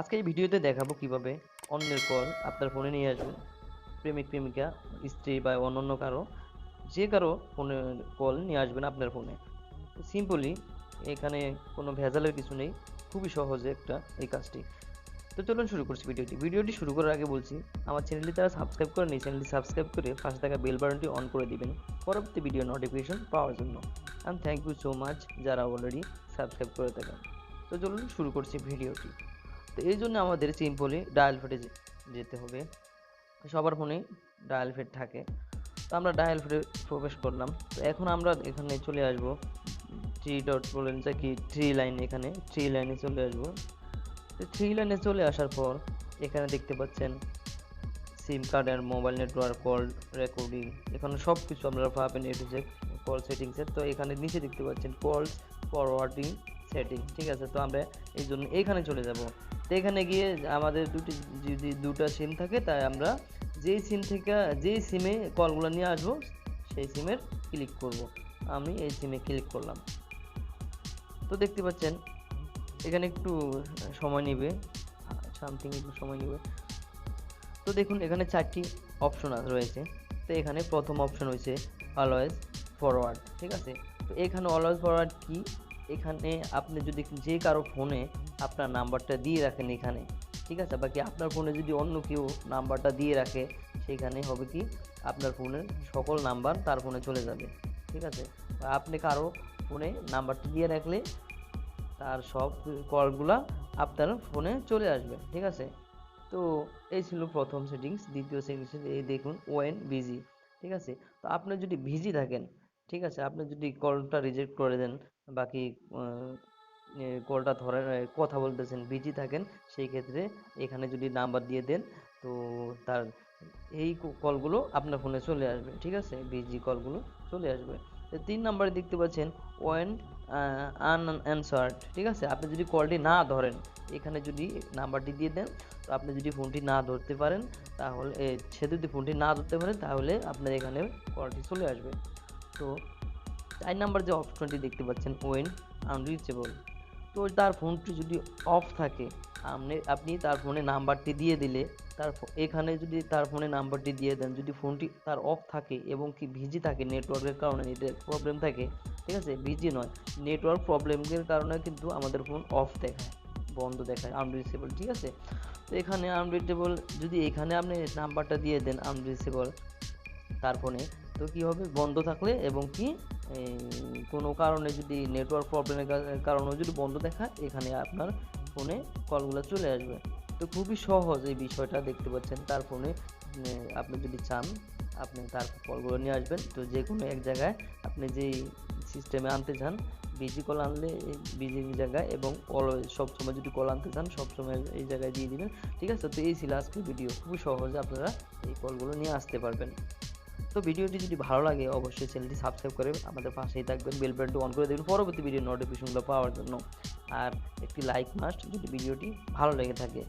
আজকে এই ভিডিওতে দেখাবো কীভাবে অন্যের কল আপনার ফোনে নিয়ে আসবেন। প্রেমিক, প্রেমিকা, স্ত্রী বা অন্যান্য কারও, যে কারও ফোনে কল নিয়ে আসবেন আপনার ফোনে। সিম্পলি এখানে কোনো ভেজালের কিছু নেই, খুবই সহজে একটা এই কাজটি। তো চলুন শুরু করছি ভিডিওটি। ভিডিওটি শুরু করার আগে বলছি, আমার চ্যানেলটি তারা সাবস্ক্রাইব করে নেই চ্যানেলটি সাবস্ক্রাইব করে পাশে থাকা বেল বাটনটি অন করে দিবেন পরবর্তী ভিডিও নোটিফিকেশন পাওয়ার জন্য। And thank you so much যারা অলরেডি সাবস্ক্রাইব করে থাকেন। তো চলুন শুরু করছি ভিডিওটি। তো এই জন্য আমাদের সিম্পলি ডায়াল ফেটে যেতে হবে। সবার ফোনে ডায়াল ফেট থাকে। তো আমরা ডায়াল ফেটে প্রবেশ করলাম। তো এখন আমরা এখানে চলে আসব। থ্রি ডট বলেন, যে কি থ্রি লাইন এখানে থ্রি লাইনে চলে আসব। তো থ্রি লাইনে চলে আসার পর এখানে দেখতে পাচ্ছেন সিম কার্ড আর মোবাইল নেটওয়ার্ক কল রেকর্ডিং এখানে সব কিছু আপনারা পাবেন এ কল সেটিংসের তো এখানে নিচে দেখতে পাচ্ছেন কল ফরওয়ার্ডিং সেটিং ঠিক আছে? তো আমরা এই জন্য এইখানে চলে যাব। তো এখানে গিয়ে আমাদের দুটি যদি দুটো সিম থাকে, তাই আমরা যেই সিম থেকে, যেই সিমে কলগুলো নিয়ে আসব, সেই সিমের ক্লিক করব। আমি এই সিমে ক্লিক করলাম। তো দেখতে পাচ্ছেন, এখানে একটু সময় নেবে সামথিং একটু সময় নেবে। তো দেখুন, এখানে চারটি অপশন রয়েছে। তো এখানে প্রথম অপশন হয়েছে অলওয়েজ ফরওয়ার্ড ঠিক আছে? তো এখানে অলওয়েজ ফরওয়ার্ড কি? এখানে আপনি যদি যে কারও ফোনে আপনার নাম্বারটা দিয়ে রাখেন এখানে, ঠিক আছে? বাকি আপনার ফোনে যদি অন্য কেউ নাম্বারটা দিয়ে রাখে, সেখানে হবে কি? আপনার ফোনের সকল নাম্বার তার ফোনে চলে যাবে, ঠিক আছে? আপনি কারও ফোনে নাম্বারটা দিয়ে রাখলে তার সব কলগুলা আপনার ফোনে চলে আসবে, ঠিক আছে? তো এই ছিল প্রথম সেটিংস, দ্বিতীয় সেটিংস, এই দেখুন ওয়েন বিজি, ঠিক আছে? তো আপনি যদি বিজি থাকেন ঠিক আছে, আপনি যদি কলটা রিজেক্ট করে দেন, বাকি কলটা ধরে কথা বলতেছেন বিজি থাকেন, সেই ক্ষেত্রে এখানে যদি নাম্বার দিয়ে দেন, তো তার, এই কলগুলো আপনার ফোনে চলে আসবে, ঠিক আছে? বিজি কলগুলো চলে আসবে। তিন নাম্বারে দেখতে পাচ্ছেন ওয়েন আনঅ্যান্সার্ড ঠিক আছে? আপনি যদি কলটি না ধরেন, এখানে যদি নাম্বারটি দিয়ে দেন, তো আপনি যদি ফোনটি না ধরতে পারেন, তাহলে সে যদি ফোনটি না ধরতে পারেন তাহলে আপনার এখানে কলটি চলে আসবে। তো চার নাম্বার যে অপশনটি দেখতে পাচ্ছেন ওয়েন আনরিচেবল তো তার ফোনটি যদি অফ থাকে, আপনি আপনি তার ফোনে নাম্বারটি দিয়ে দিলে, তার এখানে যদি তার ফোনে নাম্বারটি দিয়ে দেন, যদি ফোনটি তার অফ থাকে এবং কি ভিজি থাকে নেটওয়ার্কের কারণে নেটওয়ার্ক প্রবলেম থাকে, ঠিক আছে? ভিজি নয় নেটওয়ার্ক প্রবলেমের কারণে কিন্তু আমাদের ফোন অফ দেখায়, বন্ধ দেখায় আনরিচেবল ঠিক আছে? তো এখানে আনরিচেবল যদি এখানে আপনি নাম্বারটা দিয়ে দেন আনরিচেবল তার ফোনে তো কি হবে? বন্ধ থাকলে এবং কি কোনো কারণে যদি নেটওয়ার্ক প্রবলেমের কারণেও যদি বন্ধ দেখায়, এখানে আপনার ফোনে কলগুলো চলে আসবে। তো খুবই সহজ এই বিষয়টা দেখতে পাচ্ছেন। তার ফোনে আপনি যদি চান, আপনি তার কলগুলো নিয়ে আসবেন। তো যে কোনো এক জায়গায় আপনি যেই সিস্টেমে আনতে চান বিজি কল আনলে বিজি জায়গায় এবং অলওয়েজ সবসময় যদি কল আনতে চান, সবসময় এই জায়গায় দিয়ে দিবেন। ঠিক আছে? তো এই ছিল আজকের ভিডিও খুবই সহজে আপনারা এই কলগুলো নিয়ে আসতে পারবেন। তো ভিডিওটি যদি ভালো লাগে, অবশ্যই চ্যানেলটি সাবস্ক্রাইব করে আমাদের পাশেই থাকবেন বেল বাটনটি অন করে দেবেন পরবর্তী ভিডিও নোটিফিকেশনগুলো পাওয়ার জন্য। আর একটি লাইক মাস্ট যদি ভিডিওটি ভালো লেগে থাকে।